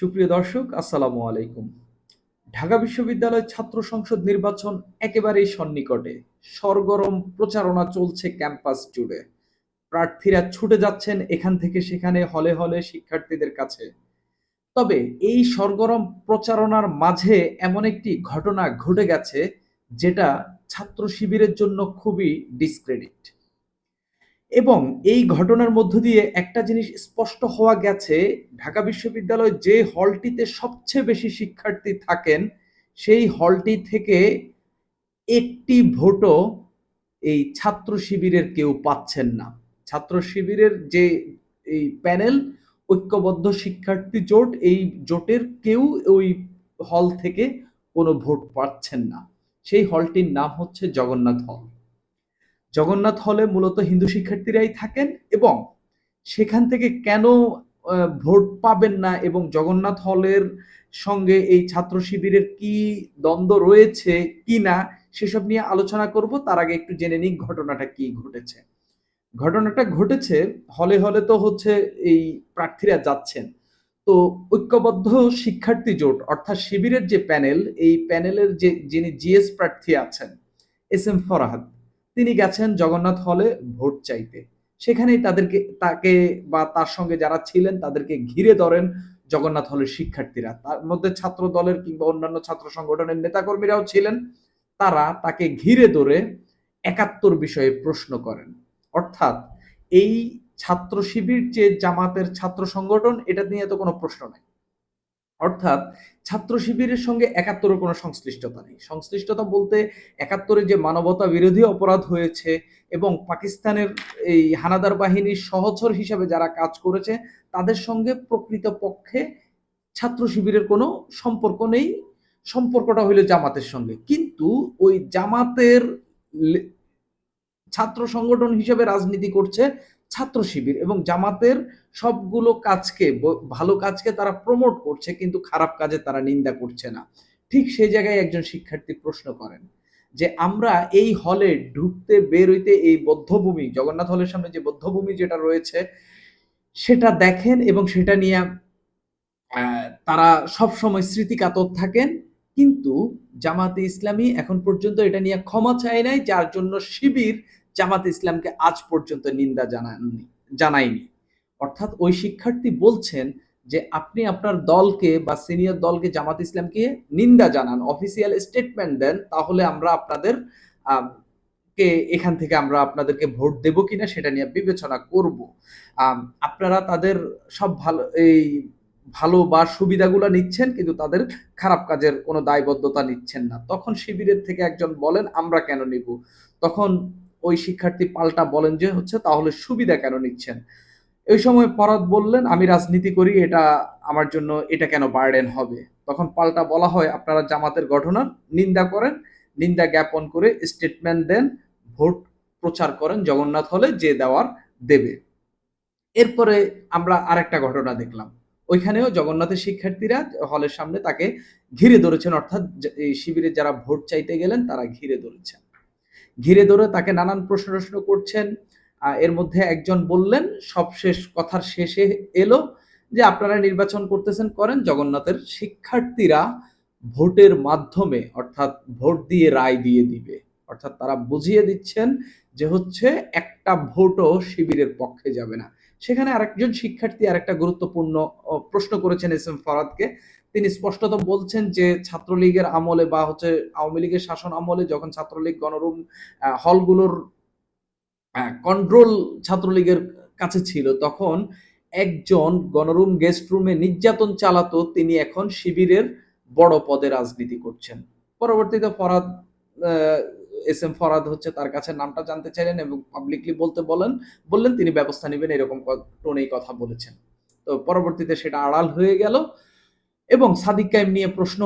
সুপ্রিয় দর্শক, আসসালামু আলাইকুম। ঢাকা বিশ্ববিদ্যালয় ছাত্র সংসদ নির্বাচন একেবারেই সন্নিকটে। সরগরম প্রচারণা চলছে ক্যাম্পাস জুড়ে। প্রার্থীরা ছুটে যাচ্ছেন এখান থেকে সেখানে, হলে হলে শিক্ষার্থীদের কাছে। তবে এই সরগরম প্রচারণার মাঝে এমন একটি ঘটনা ঘটে গেছে, যেটা ছাত্র শিবিরের জন্য খুবই ডিসক্রেডিট এবং এই ঘটনার মধ্য দিয়ে একটা জিনিস স্পষ্ট হওয়া গেছে, ঢাকা বিশ্ববিদ্যালয় যে হলটিতে সবচেয়ে বেশি শিক্ষার্থী থাকেন, সেই হলটি থেকে একটি ভোটও এই ছাত্র শিবিরের কেউ পাচ্ছেন না। ছাত্র শিবিরের যে এই প্যানেল, ঐক্যবদ্ধ শিক্ষার্থী জোট, এই জোটের কেউ ওই হল থেকে কোনো ভোট পাচ্ছেন না। সেই হলটির নাম হচ্ছে জগন্নাথ হল। জগন্নাথ হলে মূলত হিন্দু শিক্ষার্থীরাই থাকেন এবং সেখান থেকে কেন ভোট পাবেন না এবং জগন্নাথ হলের সঙ্গে এই ছাত্র শিবিরের কি দ্বন্দ্ব রয়েছে কি না, সেসব নিয়ে আলোচনা করব। তার আগে একটু জেনে নিই ঘটনাটা কি ঘটেছে। ঘটনাটা ঘটেছে, হলে হলে তো হচ্ছে এই প্রার্থীরা যাচ্ছেন। তো ঐক্যবদ্ধ শিক্ষার্থী জোট, অর্থাৎ শিবিরের যে প্যানেল, এই প্যানেলের যে, যিনি জিএস প্রার্থী আছেন, এস এম ফরাহাদ তিনি গেছেন জগন্নাথ হলে ভোট চাইতে। সেখানেই তাদেরকে, তাকে বা তার সঙ্গে যারা ছিলেন তাদেরকে ঘিরে ধরেন জগন্নাথ হলের শিক্ষার্থীরা। তার মধ্যে ছাত্র দলের কিংবা অন্যান্য ছাত্র সংগঠনের নেতাকর্মীরাও ছিলেন। তারা তাকে ঘিরে ধরে একাত্তর বিষয়ে প্রশ্ন করেন। অর্থাৎ এই ছাত্র শিবির যে জামাতের ছাত্র সংগঠন, এটা নিয়ে তো কোনো প্রশ্ন নাই। অর্থাৎ ছাত্র শিবিরের সঙ্গে একাত্তরের কোনো সংশ্লিষ্টতা নেই। সংশ্লিষ্টতা বলতে একাত্তরে যে মানবতা বিরোধী অপরাধ হয়েছে এবং পাকিস্তানের এই হানাদার বাহিনীর সহচর হিসাবে যারা কাজ করেছে, তাদের সঙ্গে প্রকৃতপক্ষে ছাত্র শিবিরের কোনো সম্পর্ক নেই। সম্পর্কটা হইল জামাতের সঙ্গে। কিন্তু ওই জামাতের ছাত্র সংগঠন হিসেবে রাজনীতি করছে ছাত্র শিবির এবং জামাতের সবগুলো কাজকে ভালো কাজকে তারা প্রমোট করছে কিন্তু খারাপ কাজে তারা নিন্দা করছে না। ঠিক সেই জায়গায় একজন শিক্ষার্থী প্রশ্ন করেন যে, আমরা এই হলে ঢুকতে বের হইতে এই বদ্ধভূমি, জগন্নাথ হলের সামনে যে বদ্ধভূমি যেটা রয়েছে, সেটা দেখেন এবং সেটা নিয়ে তারা সব সময় স্মৃতিকাতর থাকেন। কিন্তু জামাতে ইসলামী এখন পর্যন্ত এটা নিয়ে ক্ষমা চায় নাই, যার জন্য শিবির জামাতে ইসলামকে আজ পর্যন্ত নিন্দা জানাননি জানায়নি। অর্থাৎ ওই শিক্ষার্থী বলছেন যে আপনি আপনার দলকে বা সিনিয়র দলকে জামাত ইসলামকে নিন্দা জানান অফিসিয়াল স্টেটমেন্ট দেন, তাহলে আমরা আপনাদের কে এখান থেকে আমরা আপনাদেরকে ভোট দেব কিনা সেটা নিয়ে বিবেচনা করব। আপনারা তাদের সব ভালো, এই ভালো বা সুবিধাগুলো নিচ্ছেন, কিন্তু তাদের খারাপ কাজের কোনো দায়বদ্ধতা নিচ্ছেন না। তখন শিবিরের থেকে একজন বলেন, আমরা কেন নিব? তখন ওই শিক্ষার্থী পাল্টা বলেন যে হচ্ছে তাহলে সুবিধা কেন নিচ্ছেন? ওই সময় পরাদ বললেন, আমি রাজনীতি করি, এটা আমার জন্য, এটা কেন বার্ডেন হবে? তখন পাল্টা বলা হয়, আপনারা জামাতের ঘটনার নিন্দা করেন, নিন্দা জ্ঞাপন করে স্টেটমেন্ট দেন, ভোট প্রচার করেন, জগন্নাথ হলে যে দেওয়ার দেবে। এরপরে আমরা আরেকটা ঘটনা দেখলাম। ওইখানেও জগন্নাথের শিক্ষার্থীরা হলের সামনে তাকে ঘিরে ধরেছেন, অর্থাৎ শিবিরে যারা ভোট চাইতে গেলেন, তারা ঘিরে ধরেছেন। ঘিরে ধরে তাকে নানান প্রশ্ন প্রশ্ন করছেন। এর মধ্যে একজন বললেন সবশেষ কথার শেষে এলো যে, আপনারা নির্বাচন করতেছেন করেন, জগন্নাথের শিক্ষার্থীরা ভোটের মাধ্যমে, অর্থাৎ ভোট দিয়ে রায় দিয়ে দিবে। অর্থাৎ তারা বুঝিয়ে দিচ্ছেন যে, হচ্ছে একটা ভোটও শিবিরের পক্ষে যাবে না। সেখানে আরেকজন শিক্ষার্থী আরেকটা গুরুত্বপূর্ণ প্রশ্ন করেছেন এস এম ফরাদকে তিনি স্পষ্টত বলছেন যে ছাত্রলীগের আমলে বা হচ্ছে আওয়ামী লীগের শাসন আমলে যখন ছাত্রলীগ গণরুম হলগুলোর কন্ট্রোল ছাত্রলীগের কাছে ছিল, তখন একজন গণরুম গেস্ট রুমে নির্যাতন চালাতো তিনি এখন শিবিরের বড় পদে রাজনীতি করছেন। পরবর্তীতে ফরাদ এস এম ফরাদ হচ্ছে তার কাছে নামটা জানতে চাইলেন এবং পাবলিকলি বলতে বলেন, বললেন তিনি ব্যবস্থা নেবেন এরকম টোনেই কথা বলেছেন। তো পরবর্তীতে সেটা আড়াল হয়ে গেল। এবং সাদিক কায়েম নিয়ে প্রশ্ন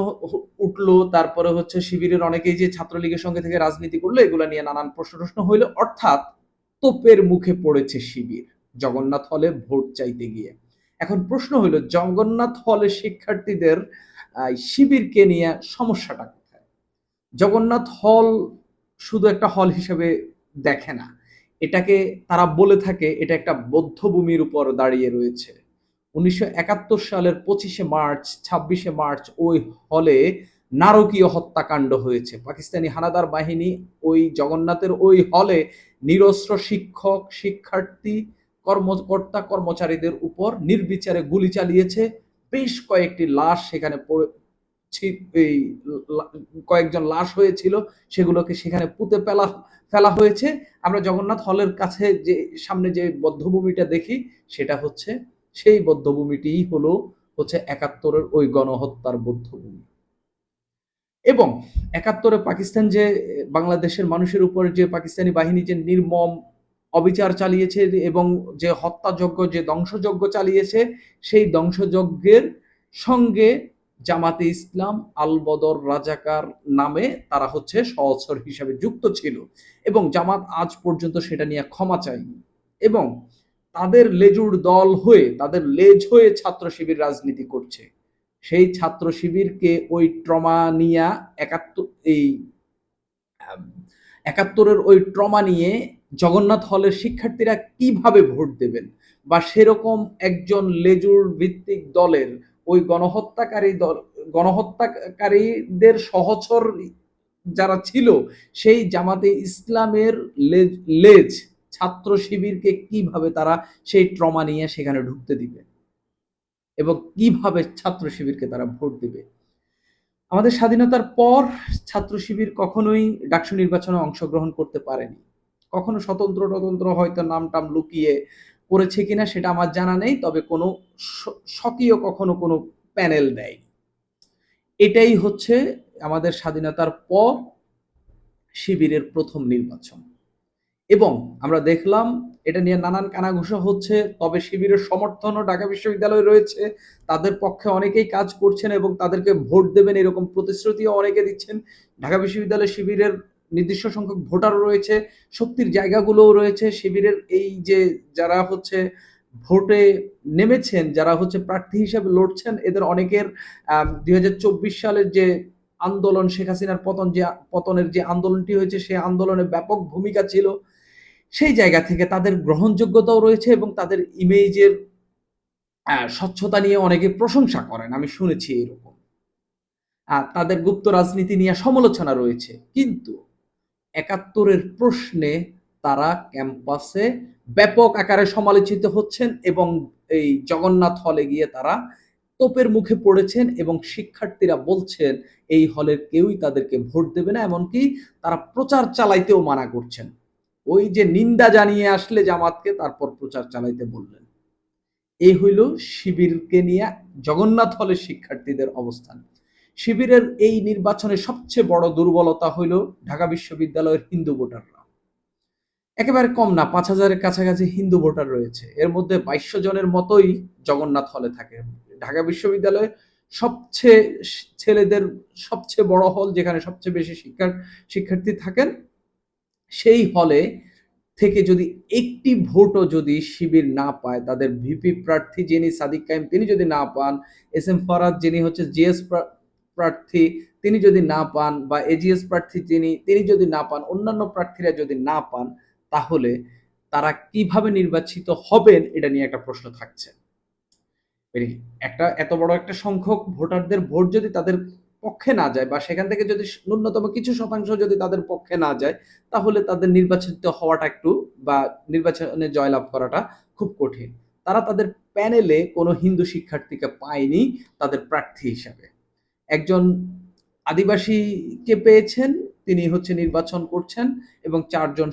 উঠল। তারপরে হচ্ছে শিবিরের অনেকেই যে ছাত্রলীগের সঙ্গে থেকে রাজনীতি করল, এগুলো নিয়ে নানান প্রশ্ন প্রশ্ন হইল। অর্থাৎ তোপের মুখে পড়েছে শিবির, জগন্নাথ হলে ভোট চাইতে গিয়ে। এখন প্রশ্ন হইল, জগন্নাথ হলে শিক্ষার্থীদের শিবিরকে নিয়ে সমস্যাটা কোথায়? জগন্নাথ হল শুধু একটা হল হিসেবে দেখে না। এটাকে তারা বলে থাকে, এটা একটা বৌদ্ধভূমির উপর দাঁড়িয়ে রয়েছে। উনিশশো একাত্তর সালের পঁচিশে মার্চ, ছাব্বিশে মার্চ ওই হলে নারকীয় হত্যাকাণ্ড হয়েছে। পাকিস্তানি হানাদার বাহিনী ওই জগন্নাথের ওই হলে নিরস্ত্র শিক্ষক, শিক্ষার্থী, কর্মকর্তা, কর্মচারীদের উপর নির্বিচারে গুলি চালিয়েছে। বেশ কয়েকটি লাশ সেখানে এই কয়েকজন লাশ হয়েছিল, সেগুলোকে সেখানে পুঁতে ফেলা ফেলা হয়েছে। আমরা জগন্নাথ হলের কাছে যে সামনে যে বদ্ধভূমিটা দেখি, সেটা হচ্ছে সেই বদ্ধভূমিটিই হলো হচ্ছে একাত্তরের ওই গণহত্যার বদ্ধভূমি। এবং একাত্তরে পাকিস্তান যে বাংলাদেশের মানুষের উপর যে পাকিস্তানি বাহিনী যে নির্মম অবিচার চালিয়েছে এবং যে হত্যাযজ্ঞ, যে ধ্বংসযজ্ঞ চালিয়েছে, সেই ধ্বংসযজ্ঞের সঙ্গে জামাতে ইসলাম আল বদর রাজাকার নামে তারা হচ্ছে সহসর হিসাবে যুক্ত ছিল। এবং জামাত আজ পর্যন্ত সেটা নিয়ে ক্ষমা চায়নি। এবং তাদের লেজুর দল হয়ে, তাদের লেজ হয়ে ছাত্র শিবির রাজনীতি করছে। সেই ছাত্র শিবিরকে ওই ট্রমা নিয়া একাত্তর, এই একাত্তরের ওই ট্রমা নিয়ে জগন্নাথ হলের শিক্ষার্থীরা কীভাবে ভোট দেবেন? বা সেরকম একজন লেজুর ভিত্তিক দলের ওই গণহত্যাকারী দল, গণহত্যাকারীদের সহচর যারা ছিল, সেই জামাতে ইসলামের লেজ লেজ ছাত্র শিবিরকে কীভাবে তারা সেই ট্রমা নিয়ে সেখানে ঢুকতে দিবে? এবং কীভাবে ছাত্র শিবিরকে তারা ভোট দিবে? আমাদের স্বাধীনতার পর ছাত্র শিবির কখনোই ডাকসু নির্বাচনে অংশগ্রহণ করতে পারেনি। কখনো স্বতন্ত্র স্বতন্ত্র হয়তো নাম টাম লুকিয়ে করেছে কিনা সেটা আমার জানা নেই, তবে কোনো স্বকীয় কখনো কোনো প্যানেল দেয় এটাই হচ্ছে আমাদের স্বাধীনতার পর শিবিরের প্রথম নির্বাচন। এবং আমরা দেখলাম এটা নিয়ে নানান কানাঘুষা হচ্ছে, তবে শিবিরের সমর্থনও ঢাকা বিশ্ববিদ্যালয়ে রয়েছে। তাদের পক্ষে অনেকেই কাজ করছেন এবং তাদেরকে ভোট দেবেন এরকম প্রতিশ্রুতিও অনেকে দিচ্ছেন। ঢাকা বিশ্ববিদ্যালয় শিবিরের নির্দিষ্ট সংখ্যক ভোটার রয়েছে, শক্তির জায়গাগুলোও রয়েছে। শিবিরের এই যে যারা হচ্ছে ভোটে নেমেছেন, যারা হচ্ছে প্রার্থী হিসেবে লড়ছেন, এদের অনেকের দুই হাজার চব্বিশ সালের যে আন্দোলন, শেখ হাসিনার পতন যে, পতনের যে আন্দোলনটি হয়েছে সেই আন্দোলনে ব্যাপক ভূমিকা ছিল। সেই জায়গা থেকে তাদের গ্রহণযোগ্যতাও রয়েছে এবং তাদের ইমেজের স্বচ্ছতা নিয়ে অনেকে প্রশংসা করেন। আমি শুনেছি এরকম। আর তাদের গুপ্ত রাজনীতি নিয়ে সমালোচনা রয়েছে। কিন্তু একাত্তরের প্রশ্নে তারা ক্যাম্পাসে ব্যাপক আকারে সমালোচিত হচ্ছেন এবং এই জগন্নাথ হলে গিয়ে তারা তোপের মুখে পড়েছেন এবং শিক্ষার্থীরা বলছেন, এই হলের কেউই তাদেরকে ভোট দেবে না। এমনকি তারা প্রচার চালাইতেও মানা করছেন। ওই যে নিন্দা জানিয়ে আসলে জামাতকে তারপর প্রচার চালাইতে বললেন। এই হইল শিবিরকে নিয়ে জগন্নাথ হলের শিক্ষার্থীদের অবস্থান। শিবিরের এই নির্বাচনে সবচেয়ে বড় দুর্বলতা হইল ঢাকা বিশ্ববিদ্যালয়ের হিন্দু ভোটাররা। একেবারে কম না, পাঁচ হাজারের কাছাকাছি হিন্দু ভোটার রয়েছে। এর মধ্যে বাইশশো জনের মতোই জগন্নাথ হলে থাকে। ঢাকা বিশ্ববিদ্যালয়ে সবচেয়ে ছেলেদের সবচেয়ে বড় হল যেখানে সবচেয়ে বেশি শিক্ষার শিক্ষার্থী থাকেন সেই হলে থেকে যদি একটি ভোটও যদি শিবির না পায়, তাদের ভিপি প্রার্থী যিনি সাদিক কাইম তিনি যদি না পান এস এম ফরাদ যিনি হচ্ছে জিএস প্রার্থী, তিনি যদি না পান বা এজিএস প্রার্থী যিনি, তিনি যদি না পান, অন্যান্য প্রার্থীরা যদি না পান, তাহলে তারা কীভাবে নির্বাচিত হবেন এটা নিয়ে একটা প্রশ্ন থাকছে। একটা, এত বড় একটা সংখ্যক ভোটারদের ভোট যদি তাদের পক্ষে না যায় বা সেখান থেকে যদি ন্যূনতম কিছু শতাংশ যদি তাদের পক্ষে না যায়, তাহলে তাদের নির্বাচিত হওয়াটা একটু বা নির্বাচনে জয়লাভ করাটা খুব কঠিন। তারা তাদের প্যানেলে কোনো হিন্দু শিক্ষার্থীকে পায়নি তাদের প্রার্থী হিসাবে। একজন আদিবাসীকে পেয়েছেন, তিনি হচ্ছে নির্বাচন করছেন এবং চারজন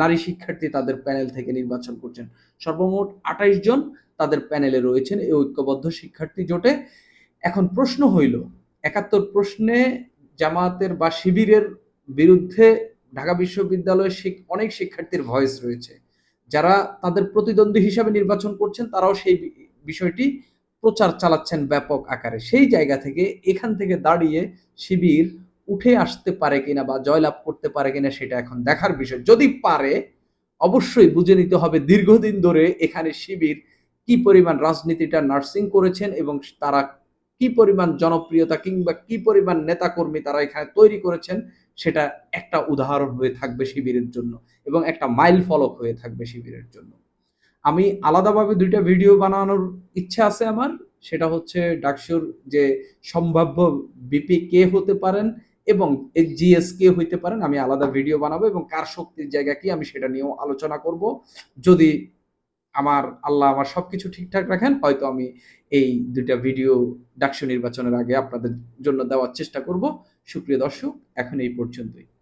নারী শিক্ষার্থী তাদের প্যানেল থেকে নির্বাচন করছেন। সর্বমোট আঠাইশ জন তাদের প্যানেলে রয়েছেন এই ঐক্যবদ্ধ শিক্ষার্থী জোটে। এখন প্রশ্ন হইল একাত্তর প্রশ্নে জামাতের বা শিবিরের বিরুদ্ধে ঢাকা বিশ্ববিদ্যালয়ের অনেক শিক্ষার্থীর ভয়েস রয়েছে। যারা তাদের প্রতিদ্বন্দ্বী হিসাবে নির্বাচন করছেন, তারাও সেই বিষয়টি প্রচার চালাচ্ছেন ব্যাপক আকারে। সেই জায়গা থেকে, এখান থেকে দাঁড়িয়ে শিবির উঠে আসতে পারে কিনা বা জয়লাভ করতে পারে কিনা সেটা এখন দেখার বিষয়। যদি পারে, অবশ্যই বুঝে নিতে হবে দীর্ঘদিন ধরে এখানে শিবির কি পরিমাণ রাজনীতিটা নার্সিং করেছেন এবং তারা কি পরিমাণ জনপ্রিয়তা কিংবা কি পরিমাণ নেতাকর্মী তারা এখানে তৈরি করেছেন, সেটা একটা উদাহরণ হয়ে থাকবে শিবিরের জন্য এবং একটা মাইল ফলক হয়ে থাকবে শিবিরের জন্য। আমি আলাদাভাবে দুইটা ভিডিও বানানোর ইচ্ছা আছে আমার, সেটা হচ্ছে ডাকসুর যে সম্ভাব্য বিপি কে হতে পারেন এবং জিএস কে হইতে পারেন, আমি আলাদা ভিডিও বানাবো এবং কার শক্তির জায়গা কি আমি সেটা নিয়েও আলোচনা করব। যদি আমার আল্লাহ আমার সবকিছু ঠিকঠাক রাখেন, হয়তো আমি এই দুইটা ভিডিও ডাকসু নির্বাচনের আগে আপনাদের জন্য দেওয়ার চেষ্টা করব। সুপ্রিয় দর্শক, এখন এই পর্যন্তই।